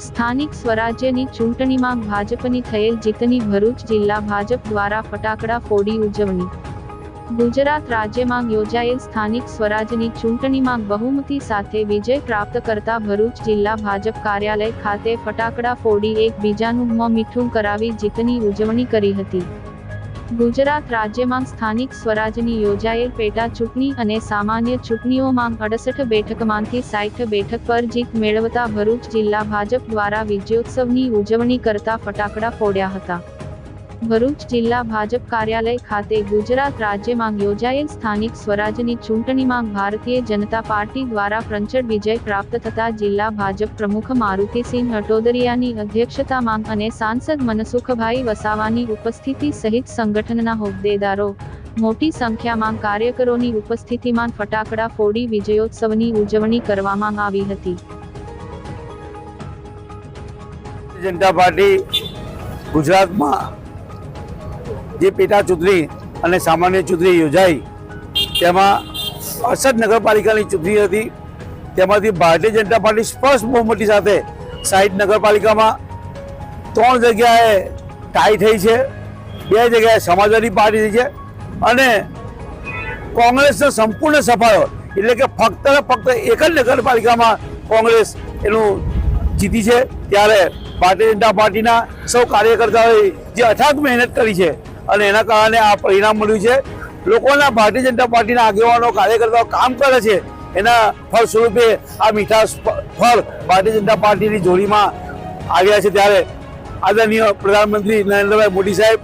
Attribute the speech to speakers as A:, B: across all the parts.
A: સ્થાનિક સ્વરાજ્યની ચૂંટણીમાં ભાજપની થયેલ જીતની ભરૂચ જિલ્લા ભાજપ દ્વારા ફટાકડા ફોડી ઉજવણી. ગુજરાત રાજ્યમાં યોજાયેલ સ્થાનિક સ્વરાજ્યની ચૂંટણીમાં બહુમતી સાથે વિજય પ્રાપ્ત કરતા ભરૂચ જિલ્લા ભાજપ કાર્યાલય ખાતે ફટાકડા ફોડી એકબીજાનું મોં મીઠું કરાવી જીતની ઉજવણી કરી હતી. ગુજરાત રાજ્યમાં સ્થાનિક સ્વરાજની યોજાયેલ પેટા ચૂંટણી અને સામાન્ય ચૂંટણીઓમાં અડસઠ બેઠકમાંથી સાઠ બેઠક પર જીત મેળવતા ભરૂચ જિલ્લા ભાજપ દ્વારા વિજયોત્સવની ઉજવણી કરતા ફટાકડા ફોડ્યા હતા. ભરૂચ જિલ્લા ભાજપ કાર્યાલય ખાતે ગુજરાત રાજ્યમાં યોજાયેલ સ્થાનિક સ્વરાજની ચૂંટણીમાં ભારતીય જનતા પાર્ટી દ્વારા પ્રંચળ વિજય પ્રાપ્ત થતા જિલ્લા ભાજપ પ્રમુખ મારુતિસિંહ અટોદરિયાની અધ્યક્ષતામાં અને સાંસદ મનસુખભાઈ વસાવાની ઉપસ્થિતિ સહિત સંગઠનના હોદ્દેદારો, મોટી સંખ્યામાં કાર્યકરોની ઉપસ્થિતિમાં ફટાકડા ફોડી વિજયોત્સવની ઉજવણી કરવામાં આવી હતી.
B: જનતા પાર્ટી ગુજરાતમાં જે પેટા ચૂંટણી અને સામાન્ય ચૂંટણી યોજાઈ, તેમાં અડસઠ નગરપાલિકાની ચૂંટણી હતી. તેમાંથી ભારતીય જનતા પાર્ટી સ્પષ્ટ બહુમતી સાથે સાઠ નગરપાલિકામાં ત્રણ જગ્યાએ ટાઈ થઈ છે, બે જગ્યાએ સમાજવાદી પાર્ટી થઈ છે અને કોંગ્રેસનો સંપૂર્ણ સફાયો એટલે કે ફક્ત ફક્ત એક જ નગરપાલિકામાં કોંગ્રેસ એનું જીતી છે. ત્યારે ભારતીય જનતા પાર્ટીના સૌ કાર્યકર્તાઓએ જે અથાગ મહેનત કરી છે અને એના કારણે આ પરિણામ મળ્યું છે. લોકોના ભારતીય જનતા પાર્ટીના આગેવાનો, કાર્યકર્તાઓ કામ કરે છે. એના ફળ સ્વરૂપે આ મીઠા ફળ ભારતીય જનતા પાર્ટીની જોડીમાં આવ્યા છે ત્યારે આદરણીય પ્રધાનમંત્રી નરેન્દ્રભાઈ મોદી સાહેબ,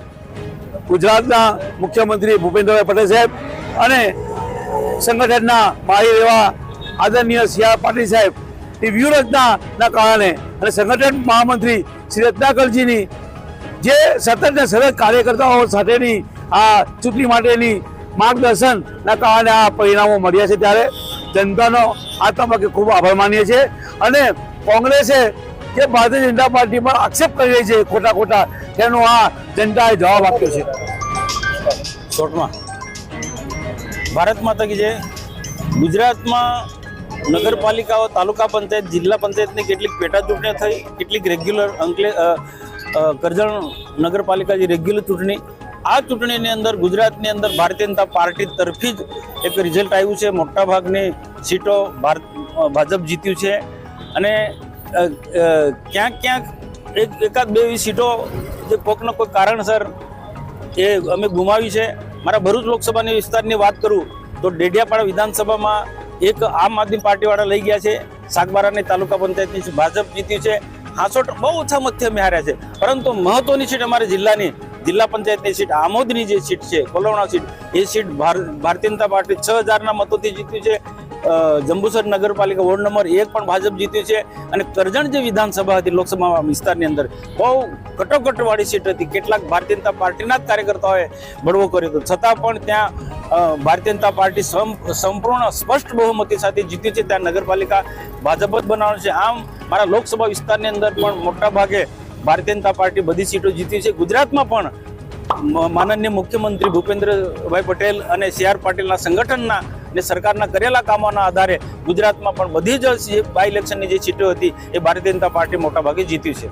B: ગુજરાતના મુખ્યમંત્રી ભૂપેન્દ્રભાઈ પટેલ સાહેબ અને સંગઠનના માહિર એવા આદરણીય સી આર પાટીલ સાહેબ એ કારણે અને સંગઠન મહામંત્રી શ્રી રત્નાકરજીની જે સતત ને સતત કાર્યકર્તાઓ સાથેની આ ચૂંટણી માટેની માર્ગદર્શનના કારણે આ પરિણામો મળ્યા છે ત્યારે જનતાનો આ ખૂબ આભાર માનીએ છીએ. અને કોંગ્રેસે જે ભારતીય જનતા પાર્ટી પર આક્ષેપ કરી રહી છે ખોટા ખોટા, તેનો આ જનતાએ જવાબ આપ્યો છે.
C: શોર્ટમાં. ભારત માતા કી જય. ગુજરાતમાં નગરપાલિકાઓ, તાલુકા પંચાયત, જિલ્લા પંચાયતની કેટલીક પેટા ચૂંટણી થઈ, કેટલીક રેગ્યુલર અંકલે કરજણ નગરપાલિકા જે રેગ્યુલર ચૂંટણી, આ ચૂંટણીની અંદર ગુજરાતની અંદર ભારતીય જનતા પાર્ટી તરફી જ એક રિઝલ્ટ આવ્યું છે. મોટાભાગની સીટો ભારત ભાજપ જીત્યું છે. અને ક્યાંક ક્યાંક એક, એકાદ બે સીટો જે કોઈકનો કોઈ કારણસર એ અમે ગુમાવી છે. મારા ભરૂચ લોકસભાની વિસ્તારની વાત કરું તો ડેડિયાપાડા વિધાનસભામાં એક આમ આદમી પાર્ટીવાળા લઈ ગયા છે. સાગબારાની તાલુકા પંચાયતની ભાજપ જીત્યું છે. હાંસોટ બહુ ઓછા મતથી અમે હાર્યા છે. પરંતુ મહત્વની સીટ અમારી જિલ્લાની, જિલ્લા પંચાયતની સીટ, આમોદની જે સીટ છે કોલોણા સીટ, એ સીટ ભાર- ભારતીય જનતા પાર્ટી છ હજારના મતોથી જીત્યું છે. જંબુસર નગરપાલિકા વોર્ડ નંબર એક પણ ભાજપ જીત્યું છે અને કરજણ જે વિધાનસભા હતી, લોકસભા વિસ્તારની અંદર, બહુ કટોકટવાળી સીટ હતી. કેટલાક ભારતીય જનતા પાર્ટીના જ કાર્યકર્તાઓએ બળવો કર્યો હતો. છતાં પણ ત્યાં ભારતીય જનતા પાર્ટી સંપૂર્ણ સ્પષ્ટ બહુમતી સાથે જીત્યું છે. ત્યાં નગરપાલિકા ભાજપ જ બનાવવાનું છે. આમ, મારા લોકસભા વિસ્તારની અંદર પણ મોટા ભાગે ભારતીય જનતા પાર્ટી બધી સીટો જીતી છે. ગુજરાતમાં પણ માનનીય મુખ્યમંત્રી ભૂપેન્દ્રભાઈ પટેલ અને સી આર પાટીલના સંગઠનના ને સરકારના કરેલા કામોના આધારે ગુજરાતમાં પણ બધી જ બાય ઇલેક્શનની જે સીટો હતી એ ભારતીય જનતા પાર્ટી મોટાભાગે જીત્યું છે.